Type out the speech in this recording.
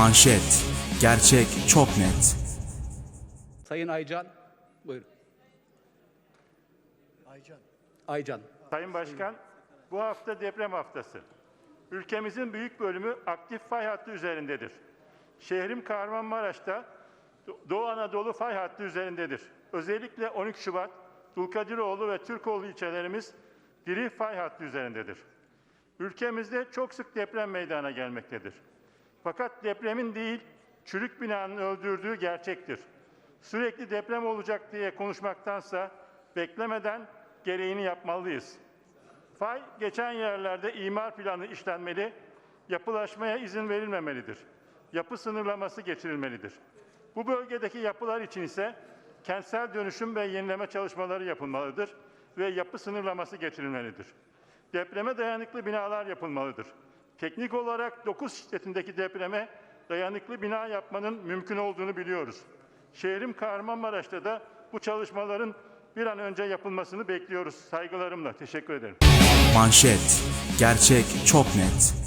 Manşet. Gerçek çok net. Sayın Aycan, buyurun. Aycan. Aycan. Sayın Başkan, bu hafta deprem haftası. Ülkemizin büyük bölümü aktif fay hattı üzerindedir. Şehrim Kahramanmaraş'ta Do- Doğu Anadolu fay hattı üzerindedir. Özellikle 12 Şubat, Dulkadiroğlu ve Türkoğlu ilçelerimiz diri fay hattı üzerindedir. Ülkemizde çok sık deprem meydana gelmektedir. Fakat depremin değil, çürük binanın öldürdüğü gerçektir. Sürekli deprem olacak diye konuşmaktansa beklemeden gereğini yapmalıyız. Fay geçen yerlerde imar planı işlenmeli, yapılaşmaya izin verilmemelidir. Yapı sınırlaması geçirilmelidir. Bu bölgedeki yapılar için ise kentsel dönüşüm ve yenileme çalışmaları yapılmalıdır ve yapı sınırlaması geçirilmelidir. Depreme dayanıklı binalar yapılmalıdır. Teknik olarak 9 şiddetindeki depreme dayanıklı bina yapmanın mümkün olduğunu biliyoruz. Şehrim Kahramanmaraş'ta da bu çalışmaların bir an önce yapılmasını bekliyoruz. Saygılarımla teşekkür ederim. Manşet. Gerçek çok net.